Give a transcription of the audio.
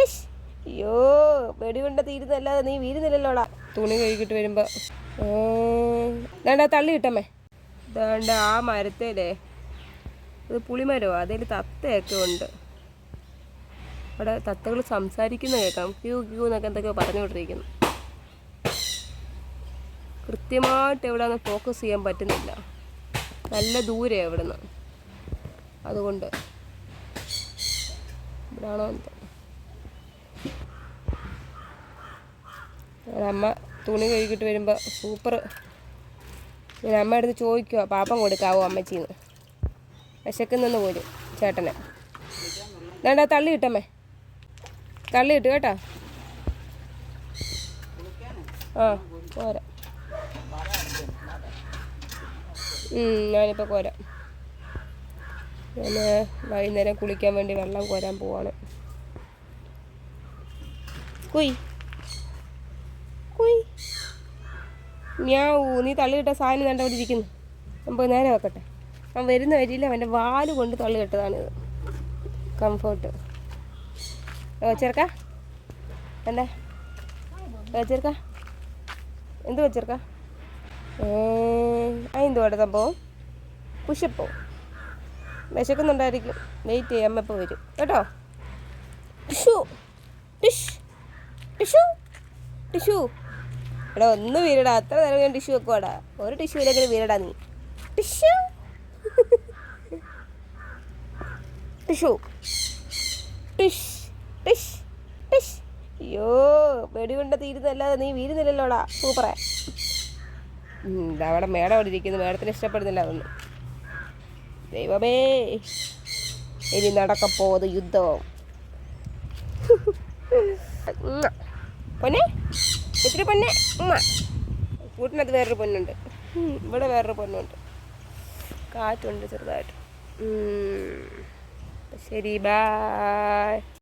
അയ്യോ വെടികൊണ്ട തീരുന്നല്ലാതെ നീ വീരുന്നില്ലല്ലോടാ തുണി കഴുകിട്ട് വരുമ്പോ. വേണ്ട തള്ളി കിട്ടമ്മേ. വേണ്ട ആ മരത്തേലേ. ഇത് പുളിമരോ അതിൽ തത്തയൊക്കെ ഉണ്ട്. അവിടെ തത്തകൾ സംസാരിക്കുന്ന കേൾക്കാം. ക്യൂ ക്യൂ എന്നൊക്കെ എന്തൊക്കെയോ പറഞ്ഞുകൊണ്ടിരിക്കുന്നു. കൃത്യമായിട്ട് എവിടെയാണ് ഫോക്കസ് ചെയ്യാൻ പറ്റുന്നില്ല. നല്ല ദൂരെ നിന്ന് അതുകൊണ്ട്. ഇവിടാണോ എന്തോ ഇവിടെ അമ്മ തുണി കഴുകിയിട്ട് വരുമ്പോൾ സൂപ്പർ ഞാൻ അമ്മ അടുത്ത് ചോദിക്കുക പാപ്പം കൊടുക്കാവോ അമ്മച്ചിന്ന്? വിശക്കുന്നെന്ന് പോലും ചേട്ടനെ. വേണ്ട തള്ളി കിട്ടമ്മേ തള്ളി കിട്ടു കേട്ടോ. ആ പോരാ. ഞാനിപ്പോൾ കോരാം ഞാൻ വൈകുന്നേരം കുളിക്കാൻ വേണ്ടി വെള്ളം കോരാൻ പോവാണ്. കുയ്. ഞാവൂ നീ തള്ളിയിട്ട സാധനം കണ്ട അവിടെ ഇരിക്കുന്നു. അപ്പോൾ നേരെ വെക്കട്ടെ. അവൻ വരുന്ന വരിയിൽ അവന്റെ വാൽ കൊണ്ട് തള്ളിയിട്ടതാണിത് കംഫോർട്ട് വെച്ചേർക്ക എന്താ? വെച്ചേർക്ക എന്ത് വെച്ചേർക്ക വേണ്ട സംഭവം? പുഷപ്പോ. വിശക്കുന്നുണ്ടായിരിക്കും. വെയിറ്റ് ചെയ്യാം അമ്മ ഇപ്പോൾ വരും. കേട്ടോ? ടിഷു. ടിഷ്. ടിഷു. ടിഷു. എടാ ഒന്ന് വീരടാ. അത്ര നേരം ഞാൻ ടിഷ്യൂ വെക്കുവാടാ. ഒരു ടിഷ്യൂ ഇല്ലെങ്കിലും വീരടാ നീ. ടിഷ്യൂ? ടിഷ്യൂ. ടിഷ് ടിഷ് ടിഷ്. അയ്യോ വെടികൊണ്ട തീരുന്നല്ലാതെ നീ വീരുന്നില്ലല്ലോടാ സൂപ്പറേ അവിടെ മേഡം അവിടെ ഇരിക്കുന്നു. മേഡത്തിന് ഇഷ്ടപ്പെടുന്നില്ല അതൊന്നും. ദൈവമേ. ഇനി നടക്കപ്പോത് യുദ്ധം ഉമ്മ. പൊന്നെ. ഇത്തിരി പൊന്നെ. ഉമ്മ. കൂട്ടിനകത്ത് വേറൊരു പൊന്നുണ്ട്. ഇവിടെ വേറൊരു പൊന്നുണ്ട്. കാറ്റുണ്ട് ചെറുതായിട്ട്. ശരി ബായ്